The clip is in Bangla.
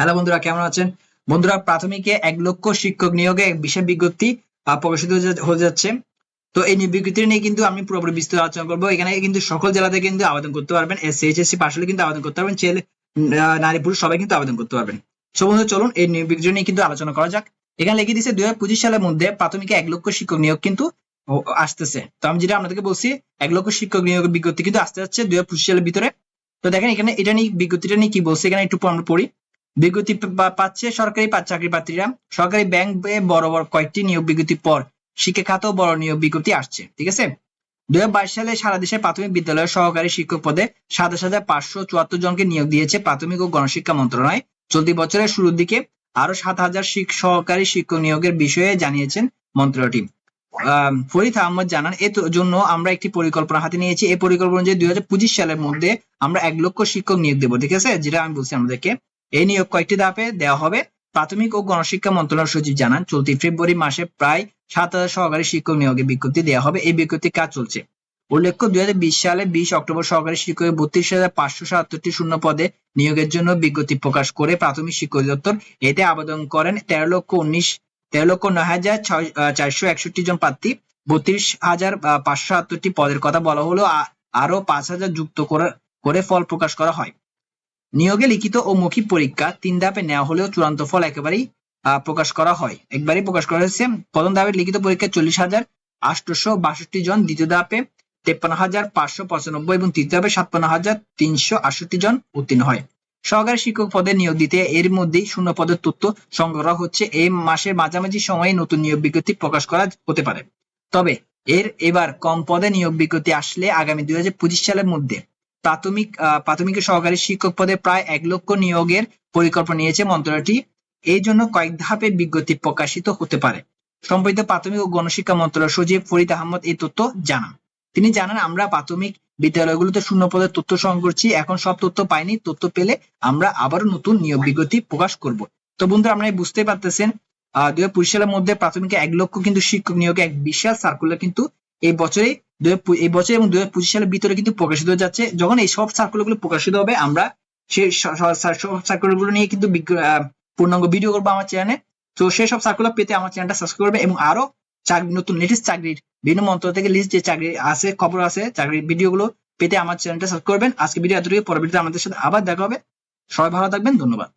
হ্যালো বন্ধুরা কেমন আছেন? বন্ধুরা প্রাথমিকে এক লক্ষ শিক্ষক নিয়োগে বিশেষ বিজ্ঞপ্তি আহ, প্রকাশিত হয়ে যাচ্ছে। তো এই বিজ্ঞপ্তি নিয়ে কিন্তু আমি পুরোপুরি বিস্তৃত আলোচনা করব। এখানে কিন্তু সকল জেলাতে কিন্তু আবেদন করতে পারবেন। এসসি এইচএসসি পাশ হলে কিন্তু আবেদন করতে পারবেন। ছেলে নারী পুরুষ সবাই কিন্তু আবেদন করতে পারবেন। সো বন্ধু চলুন এই বিজ্ঞপ্তি নিয়ে কিন্তু আলোচনা করা যাক। এখানে লিখে দিচ্ছে দুই হাজার পঁচিশ সালের মধ্যে প্রাথমিকে এক লক্ষ শিক্ষক নিয়োগ কিন্তু আসতেছে। তো আমি যেটা আপনাদেরকে বলছি এক লক্ষ শিক্ষক নিয়োগ বিজ্ঞপ্তি কিন্তু আসতে যাচ্ছে দুই হাজার পঁচিশ সালের ভিতরে। তো দেখেন এখানে এটা নিয়ে বিজ্ঞপ্তিটা নিয়ে কি বলছে এখানে একটু আমরা পড়ি। বিজ্ঞপ্তি পাচ্ছে সরকারি চাকরি প্রার্থীরা সরকারি ব্যাংক বড় বড় কয়েকটি নিয়োগ বিজ্ঞপ্তি পর শিক্ষা খাতেও বড় নিয়োগ বিজ্ঞপ্তি আসছে, ঠিক আছে? দুই হাজার বাইশ সালে সারা দেশে প্রাথমিক বিদ্যালয়ের সহকারী শিক্ষক পদে সাতাশ হাজার পাঁচশো চুয়াত্তর জনকে নিয়োগ দিয়েছে প্রাথমিক ও গণশিক্ষা মন্ত্রণালয়। চলতি বছরের শুরুর দিকে আরও সাত হাজার সহকারী শিক্ষক নিয়োগের বিষয়ে জানিয়েছেন মন্ত্রণালয়টি। ফরিদ আহমদ জানান এর জন্য আমরা একটি পরিকল্পনা হাতে নিয়েছি। এই পরিকল্পনা অনুযায়ী দুই হাজার পঁচিশ সালের মধ্যে আমরা এক লক্ষ শিক্ষক নিয়োগ দেবো, ঠিক আছে? যেটা আমি বলছি আমাদেরকে এই নিয়োগ কয়েকটি ধাপে দেওয়া হবে। প্রাথমিক ও গণশিক্ষা মন্ত্রণালয় সচিব জানান, চলতি ফেব্রুয়ারি মাসে প্রায় সাত হাজার সহকারী শিক্ষক নিয়োগের বিজ্ঞপ্তি দেওয়া হবে। এই বিজ্ঞপ্তির কাজ চলছে। উল্লেখ্য, দুই হাজার বিশ সালে বিশ অক্টোবর সহকারী শিক্ষকের বত্রিশ হাজার পাঁচশো সাতাত্তরটি শূন্য পদে নিয়োগের জন্য বিজ্ঞপ্তি প্রকাশ করে প্রাথমিক শিক্ষা অধিদপ্তর এতে আবেদন করেন তেরো লক্ষ উনিশ, তেরো লক্ষ নয় হাজার চারশো একষট্টি জন প্রার্থী। বত্রিশ হাজার পাঁচশো সাতাত্তরটি পদের কথা বলা হলো আরও পাঁচ হাজার যুক্ত করে ফল প্রকাশ করা হয়। নিয়োগে লিখিত ও মৌখিক পরীক্ষা তিন ধাপে নেওয়া হলেও চূড়ান্ত ফল একেবারেই প্রকাশ করা হয়। একবারই প্রকাশ করা হয়েছে। প্রথম ধাপে লিখিত পরীক্ষা চল্লিশ হাজার আটশোশো বাষট্টি জন, দ্বিতীয় ধাপে তেপ্পান্ন হাজার পাঁচশো পঁচানব্বই এবং তৃতীয় ধাপে ছাপ্পান্ন হাজার তিনশো আটষট্টি জন উত্তীর্ণ হয়। সহকারী শিক্ষক পদে নিয়োগ দিতে এর মধ্যেই শূন্য পদের তথ্য সংগ্রহ হচ্ছে। এই মাসের মাঝামাঝি সময়ে নতুন নিয়োগ বিজ্ঞপ্তি প্রকাশ করা হতে পারে। তবে এর এবার কম পদে নিয়োগ বিজ্ঞপ্তি আসলে আগামী দুই হাজার পঁচিশ সালের মধ্যে। প্রাথমিক প্রাথমিক সহকারী শিক্ষক পদে প্রায় এক লক্ষ নিয়োগের পরিকল্পনা নিয়েছে মন্ত্রণালয়টি। এই জন্য কয়েক ধাপে বিজ্ঞপ্তি প্রকাশিত হতে পারে। সম্প্রতি প্রাথমিক ও গণশিক্ষা মন্ত্রণালয় সচিব ফরিদ আহমদ এই তথ্য জানান। তিনি জানান, আমরা প্রাথমিক বিদ্যালয়গুলোতে শূন্য পদের তথ্য সংগ্রহ করছি, এখন সব তথ্য পাইনি, তথ্য পেলে আমরা আবারও নতুন নিয়োগ বিজ্ঞপ্তি প্রকাশ করব। তো বন্ধুরা, আপনারা বুঝতে পারতেছেন, আহ, দুই হাজার পঁচিশ সালের মধ্যে প্রাথমিক এক লক্ষ কিন্তু শিক্ষক নিয়োগে এক বিশাল সার্কুলার কিন্তু এই বছরে দুই হাজার এই বছর এবং দুই হাজার পঁচিশ সালের ভিতরে কিন্তু প্রকাশিত হয়ে যাচ্ছে। যখন এই সব সার্কুলারগুলো প্রকাশিত হবে, আমরা সেই সার্কুলারগুলো নিয়ে কিন্তু পূর্ণাঙ্গ ভিডিও করব আমার চ্যানেলে তো সেই সব সার্কুলার পেতে আমার চ্যানেলটা সাবস্ক্রাইব করবে এবং আরও চাকরি নতুন লেটেস্ট চাকরির বিভিন্ন মন্ত্রণালয় থেকে লিস্ট যে চাকরি আছে, খবর আছে, চাকরির ভিডিও গুলো পেতে আমার চ্যানেলটা সাবস্ক্রাইব করবেন। আজকে ভিডিও এতটুকু পরবর্তীতে আমাদের সাথে আবার দেখা হবে। সবাই ভালো থাকবেন। ধন্যবাদ।